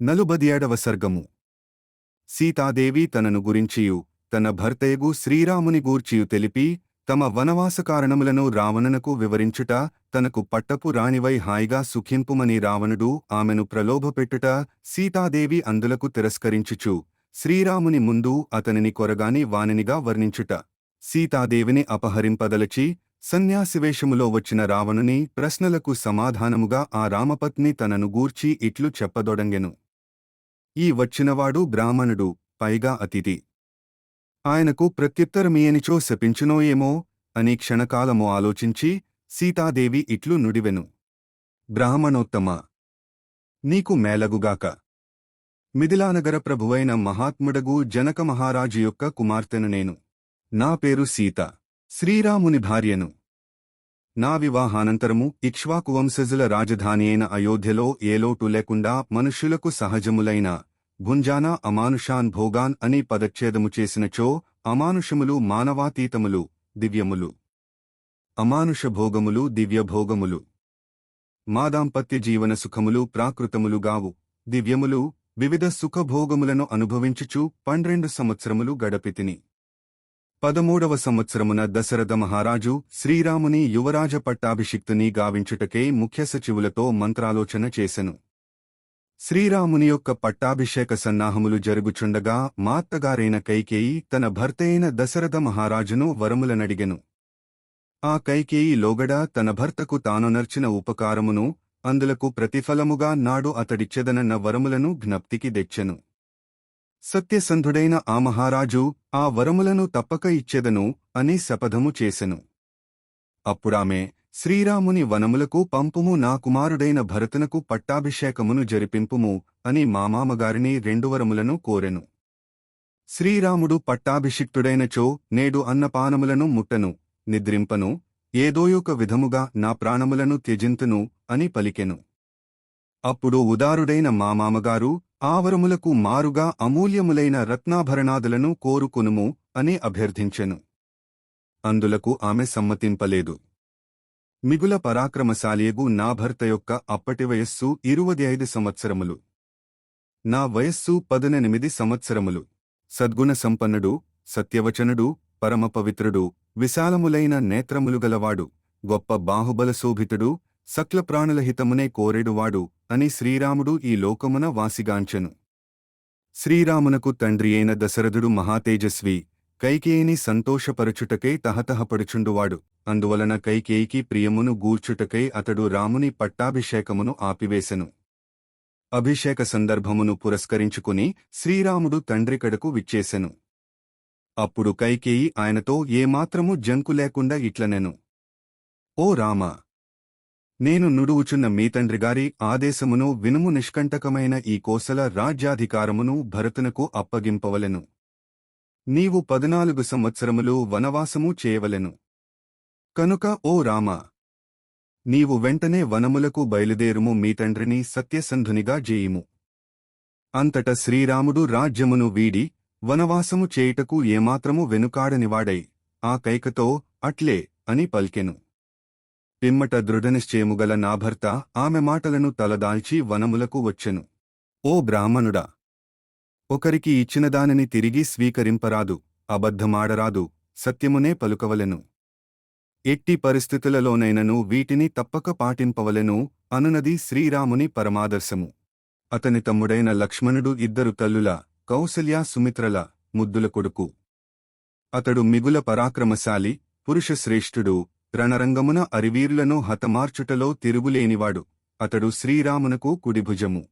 నలుబదియేడవ సర్గము. సీతాదేవి తనను గురించియు తన భర్తయగు శ్రీరాముని గూర్చియు తెలిపి తమ వనవాస కారణములను రావణునకు వివరించుట తనకు పట్టపు రాణివై హాయిగా సుఖింపుమని రావణుడు ఆమెను ప్రలోభపెట్టుట సీతాదేవి అందులకు తిరస్కరించుచు శ్రీరాముని ముందు అతనిని కొరగాని వానినిగా వర్ణించుట. సీతాదేవిని అపహరింపదలచి సన్యాసివేషములో వచ్చిన రావణుని ప్రశ్నలకు సమాధానముగా ఆ రామపత్ని తనను గూర్చి ఇట్లు చెప్పదొడంగెను. ఈ వచ్చినవాడు బ్రాహ్మణుడు పైగా అతిథి. ఆయనకు ప్రత్యుత్తరమీయనిచో శపించునోయేమో అని క్షణకాలము ఆలోచించి సీతాదేవి ఇట్లు నుడివెను. బ్రాహ్మణోత్తమ! నీకు మేలగుగాక. మిథిలానగర ప్రభువైన మహాత్ముడగు జనక మహారాజు యొక్క కుమార్తెను నేను. నా పేరు సీత. శ్రీరాముని భార్యను. నా వివాహానంతరము ఇక్ష్వాకు వంశజుల రాజధాని అయిన అయోధ్యలో ఏ లోటు లేకుండా మనుష్యులకు సహజములైన భుంజానా అమానుషాన్ భోగాన్ అని పదచ్ఛేదము చేసినచో అమానుషములు మానవాతీతములు దివ్యములు. అమానుష భోగములు దివ్యభోగములు మాదాంపత్య జీవన సుఖములు ప్రాకృతములు గావు. దివ్యములు వివిధ సుఖభోగములను అనుభవించుచు పన్నెండు సంవత్సరములు గడపితిని. పదమూడవ సంవత్సరమున దశరథ మహారాజు శ్రీరాముని యువరాజ పట్టాభిషిక్తుని గావించుటకే ముఖ్య సచివులతో మంత్రాలోచన చేసెను. శ్రీరాముని యొక్క పట్టాభిషేక సన్నాహములు జరుగుచుండగా మాత్తగారైన కైకేయి తన భర్తయైన దశరథ మహారాజును వరములనడిగెను. ఆ కైకేయి లోగడ తన భర్తకు తానొనర్చిన ఉపకారమును అందులకు ప్రతిఫలముగా నాడు అతడిచ్చెదనన్న వరములను జ్ఞప్తికి తెచ్చెను. సత్యసంధుడైన ఆ మహారాజు ఆ వరములను తప్పక ఇచ్చెదను అని శపథము చేసెను. అప్పుడామె శ్రీరాముని వనములకు పంపుము నా కుమారుడైన భరతునకు పట్టాభిషేకమును జరిపింపుము అని మామామగారిని రెండు వరములను కోరెను. శ్రీరాముడు పట్టాభిషిక్తుడైనచో నేడు అన్నపానములను ముట్టను నిద్రింపను ఏదోయొక విధముగా నా ప్రాణములను త్యజింతును అని పలికెను. అప్పుడు ఉదారుడైన మామామగారు ఆవరములకు మారుగా అమూల్యములైన రత్నాభరణాదులను కోరుకొనుము అని అభ్యర్థించెను. అందులకు ఆమె సమ్మతింపలేదు. మిగుల పరాక్రమశాలియగు నా భర్త యొక్క అప్పటి వయస్సు ఇరువది ఐదు సంవత్సరములు. నా వయస్సు పదనెనిమిది సంవత్సరములు. సద్గుణ సంపన్నుడు సత్యవచనుడు పరమపవిత్రుడు విశాలములైన నేత్రములు గలవాడు గొప్ప బాహుబలశోభితుడు సక్ల ప్రాణుల హితమునే కోరెడువాడు అని శ్రీరాముడు ఈ లోకమున వాసిగాంచెను. శ్రీరామునకు తండ్రి అయిన దశరథుడు మహాతేజస్వి కైకేయిని సంతోషపరచుటకై తహతహపడుచుండువాడు. అందువలన కైకేయికి ప్రియమును గూర్చుటకై అతడు రాముని పట్టాభిషేకమును ఆపివేశెను అభిషేక సందర్భమును పురస్కరించుకుని శ్రీరాముడు తండ్రికడకు విచ్చేశెను అప్పుడు కైకేయి ఆయనతో ఏమాత్రము జంకు లేకుండా ఇట్లనెను. ఓ రామా నేను నుడువుచున్న మీ తండ్రిగారి ఆదేశమును వినుము నిష్కంటకమైన ఈ కోసల రాజ్యాధికారమును భరతునకు అప్పగింపవలెను. నీవు పదునాలుగు సంవత్సరములు వనవాసము చేయవలెను. కనుక ఓ రామా నీవు వెంటనే వనములకు బయలుదేరుము మీ తండ్రిని సత్యసంధునిగా జేయుము. అంతట శ్రీరాముడు రాజ్యమును వీడి వనవాసము చేయుటకు ఏమాత్రము వెనుకాడనివాడై ఆ కైకతో అట్లే అని పల్కెను. పిమ్మట దృఢనిశ్చయముగల నా భర్త ఆమె మాటలను తలదాల్చి వనములకు వచ్చెను. ఓ బ్రాహ్మణుడా! ఒకరికి ఇచ్చిన దానిని తిరిగి స్వీకరింపరాదు అబద్ధమాడరాదు సత్యమునే పలుకవలెను. ఎట్టి పరిస్థితులలోనైనను వీటిని తప్పక పాటింపవలెను అనునది శ్రీరాముని పరమాదర్శము. అతని తమ్ముడైన లక్ష్మణుడు ఇద్దరు తల్లుల కౌసల్య సుమిత్రల ముద్దుల కొడుకు. అతడు మిగుల పరాక్రమశాలి పురుషశ్రేష్ఠుడు రణరంగమున అరివీరులను హతమార్చుటలో తిరుగులేనివాడు. అతడు శ్రీరామునకు కుడిభుజము.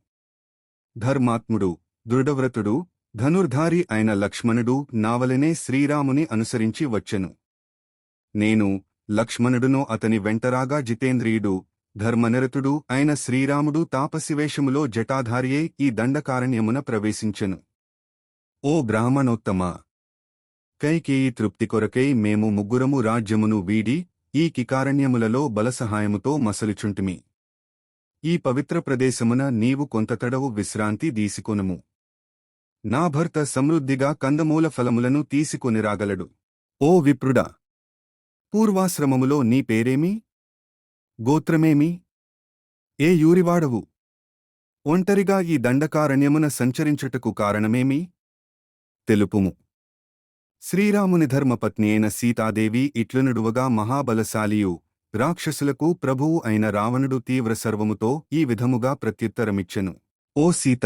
ధర్మాత్ముడు దృఢవ్రతుడు ధనుర్ధారి అయిన లక్ష్మణుడు నావలనే శ్రీరాముని అనుసరించి వచ్చెను. నేను లక్ష్మణుడును అతని వెంటరాగా జితేంద్రియుడు ధర్మనిరతుడు అయిన శ్రీరాముడు తాపసివేషములో జటాధారియే ఈ దండకారణ్యమున ప్రవేశించెను. ఓ బ్రాహ్మణోత్తమా! కైకేయి తృప్తి కొరకై మేము ముగ్గురము రాజ్యమును వీడి ఈ కికారణ్యములలో బలసహాయముతో మసలుచుంటిమి. ఈ పవిత్ర ప్రదేశమున నీవు కొంతతడవు విశ్రాంతి దీసుకొనుము. నా భర్త సమృద్ధిగా కందమూల ఫలములను తీసుకొనిరాగలడు. ఓ విప్రుడా! పూర్వాశ్రమములో నీ పేరేమి? గోత్రమేమి? ఏ యూరివాడవు? ఒంటరిగా ఈ దండకారణ్యమున సంచరించుటకు కారణమేమి? తెలుపుము. శ్రీరాముని ధర్మపత్ని అయిన సీతాదేవి ఇట్లనుడువగా మహాబలశాలియు. రాక్షసులకు ప్రభువు అయిన రావణుడు తీవ్ర సర్వముతో ఈ విధముగా ప్రత్యుత్తరమిచ్చెను. ఓ సీత!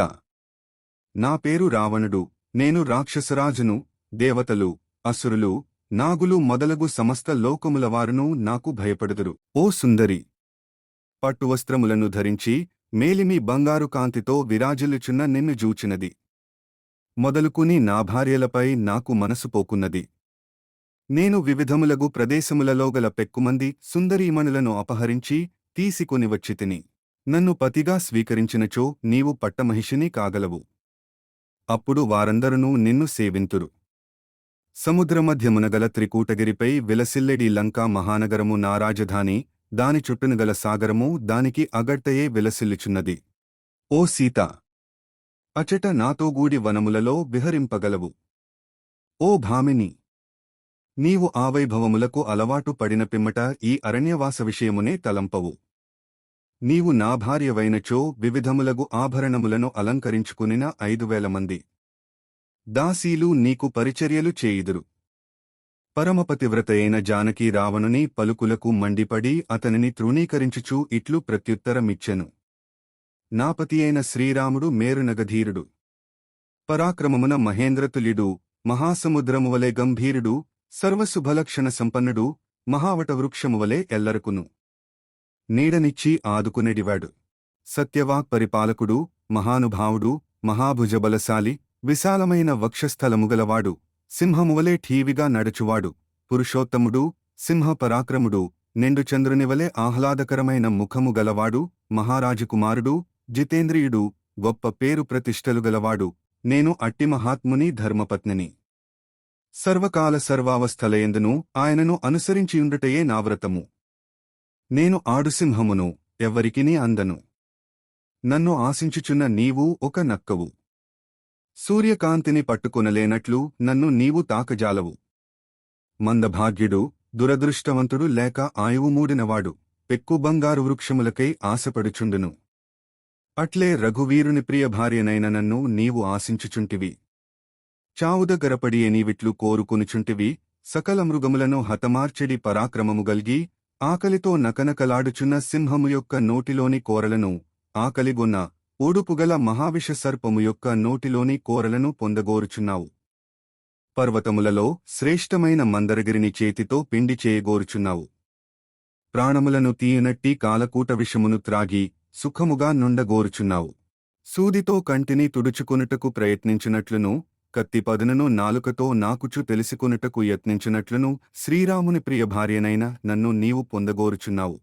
నా పేరు రావణుడు. నేను రాక్షసరాజును దేవతలు అసురులు నాగులు మొదలగు సమస్త లోకముల వారును నాకు భయపడుదురు. ఓ సుందరి! పట్టువస్త్రములను ధరించి మేలిమి బంగారు కాంతితో విరాజిల్లుచున్న నిన్ను జూచినది. మొదలుకుని నా భార్యలపై నాకు మనసు పోకున్నది. నేను వివిధములగు ప్రదేశములలో గల పెక్కుమంది సుందరీమణులను అపహరించి తీసుకొని వచ్చితిని నన్ను పతిగా స్వీకరించినచో నీవు పట్టమహిషిని కాగలవు. అప్పుడు వారందరూ నిన్ను సేవింతురు. సముద్రమధ్యమునగల త్రికూటగిరిపై విలసిల్లెడి లంకా మహానగరము నా రాజధాని దాని చుట్టున గల సాగరము దానికి అగడ్తయే విలసిల్లుచున్నది. ఓ సీత! అచట నాతో గూడి వనములలో విహరింపగలవు. ఓ భామిని! నీవు ఆవైభవములకు అలవాటు పడిన పిమ్మట ఈ అరణ్యవాస విషయమునే తలంపవు. నీవు నా భార్యవైనచో వివిధములగు ఆభరణములను అలంకరించుకునిన ఐదు వేల మంది. దాసీలు నీకు పరిచర్యలు చేయుదురు. పరమపతివ్రతయైన జానకీ రావణుని పలుకులకు మండిపడి అతనిని తృణీకరించుచూ ఇట్లు ప్రత్యుత్తరమిచ్చెను. నాపతి అయిన శ్రీరాముడు మేరునగధీరుడు. పరాక్రమమున మహేంద్రతుల్యుడు మహాసముద్రమువలే గంభీరుడు సర్వశుభలక్షణ సంపన్నుడు మహావటవృక్షమువలే ఎల్లరకును. నీడనిచ్చి ఆదుకునేడివాడు. సత్యవాక్ పరిపాలకుడు మహానుభావుడు మహాభుజబలశాలి విశాలమైన వక్షస్థలముగలవాడు సింహమువలే ఠీవిగా నడుచువాడు పురుషోత్తముడు సింహ పరాక్రముడు నిండు చంద్రునివలే ఆహ్లాదకరమైన ముఖము గలవాడు మహారాజకుమారుడు జితేంద్రియుడు గొప్ప పేరు ప్రతిష్టలు గలవాడు. నేను అట్టి మహాత్ముని ధర్మపత్నిని. సర్వకాల సర్వావస్థలయందును ఆయనను అనుసరించియుండుటయే నా వ్రతము. నేను ఆడుసింహమును ఎవ్వరికినీ అందను. నన్ను ఆశించుచున్న నీవు ఒక నక్కవు. సూర్యకాంతిని పట్టుకొనలేనట్లు నన్ను నీవు తాకజాలవు. మందభాగ్యుడు దురదృష్టవంతుడు లేక ఆయువు మూడినవాడు. పెక్కు బంగారు వృక్షములకై ఆశపడుచుండును. అట్లే రఘువీరుని ప్రియ భార్యనైన నన్ను నీవు ఆశించుచుంటివి. చావుదగరపడి నీవిట్లు కోరుకొనుచుంటివి. సకల మృగములను హతమార్చెడి పరాక్రమము గల్గి ఆకలితో నకనకలాడుచున్న సింహము యొక్క నోటిలోని కోరలను ఆకలిగొన్న ఊడుపుగల మహావిష సర్పము యొక్క నోటిలోని కోరలను పొందగోరుచున్నావు. పర్వతములలో శ్రేష్టమైన మందరగిరిని చేతితో పిండి చేయగోరుచున్నావు. ప్రాణములను తీయనట్టి కాలకూట విషమును త్రాగి సుఖముగా నుండగోరుచున్నావు. సూదితో కంటిని తుడుచుకొనుటకు ప్రయత్నించినట్లును కత్తి పదునను నాలుకతో నాకుచు తెలుసుకొనుటకు యత్నించినట్లును శ్రీరాముని ప్రియ భార్యనైన నన్ను నీవు పొందగోరుచున్నావు.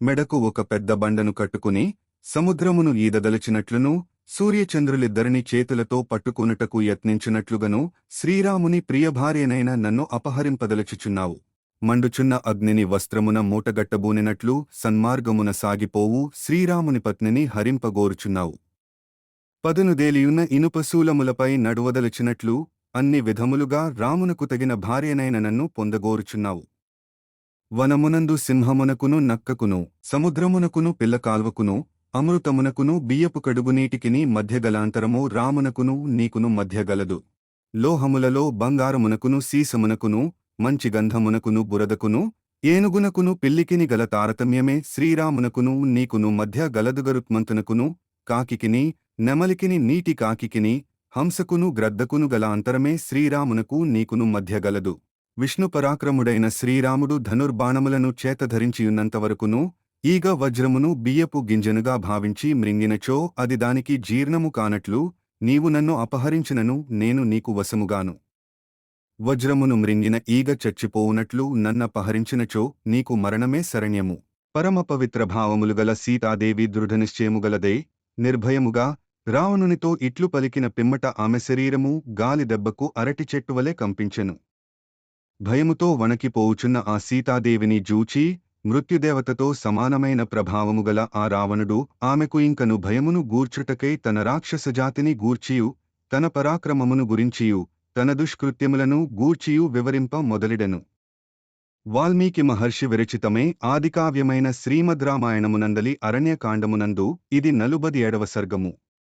మెడకు ఒక పెద్ద బండను కట్టుకుని సముద్రమును ఈదదలిచినట్లును సూర్యచంద్రులిద్దరిని చేతులతో పట్టుకొనుటకు యత్నించినట్లుగను శ్రీరాముని ప్రియభార్యనైన నన్ను అపహరింపదలచుచున్నావు. మండుచున్న అగ్నిని వస్త్రమున మూటగట్టబూనినట్లు సన్మార్గమున సాగిపోవు శ్రీరాముని పత్నిని హరింపగోరుచున్నావు. పదునుదేలియున్న ఇనుపశూలములపై నడువదలచినట్లు అన్ని విధములుగా రామునకు తగిన భార్యనైన నన్ను పొందగోరుచున్నావు. వనమునందు సింహమునకును నక్కకును సముద్రమునకును పిల్లకాల్వకును అమృతమునకును బియ్యపు కడుగునీటికిని మధ్యగలాంతరము రామునకును నీకును మధ్యగలదు. లోహములలో బంగారమునకును సీసమునకును మంచి గంధమునకును బురదకును ఏనుగునకును పిల్లికిని గల తారతమ్యమే శ్రీరామునకును నీకును మధ్య గలదుగరుత్మంతునకును కాకికిని నెమలికిని నీటి కాకికిని హంసకును గ్రద్దకును గల అంతరమే శ్రీరామునకు నీకును మధ్య గలదు. విష్ణుపరాక్రముడైన శ్రీరాముడు ధనుర్బాణములను చేతధరించియున్నంతవరకును ఈగ వజ్రమును బియ్యపు గింజనుగా భావించి మ్రింగినచో అది దానికి జీర్ణము కానట్లు నీవు నన్ను అపహరించినను నేను నీకు వశముగాను. వజ్రమును మ్రింగిన ఈగ చచ్చిపోవునట్లు నన్నపహరించినచో నీకు మరణమే శరణ్యము. పరమ పవిత్ర భావములు గల సీతాదేవి దృఢనిశ్చయముగలదే నిర్భయముగా రావణునితో ఇట్లు పలికిన పిమ్మట ఆమె శరీరము గాలి దెబ్బకు అరటి చెట్టువలే కంపించెను. భయముతో వణకిపోవుచున్న ఆ సీతాదేవిని జూచి మృత్యుదేవతతో సమానమైన ప్రభావము గల ఆ రావణుడు ఆమెకు ఇంకను భయమును గూర్చుటకై తన రాక్షసజాతిని గూర్చియు తన పరాక్రమమును గురించియు తన దుష్కృత్యములను గూర్చియు వివరింప మొదలిడెను. వాల్మీకి మహర్షి విరచితమే ఆదికావ్యమైన శ్రీమద్ రామాయణమునందలి అరణ్యకాండమునందు ఇది నలుబది ఏడవ సర్గము.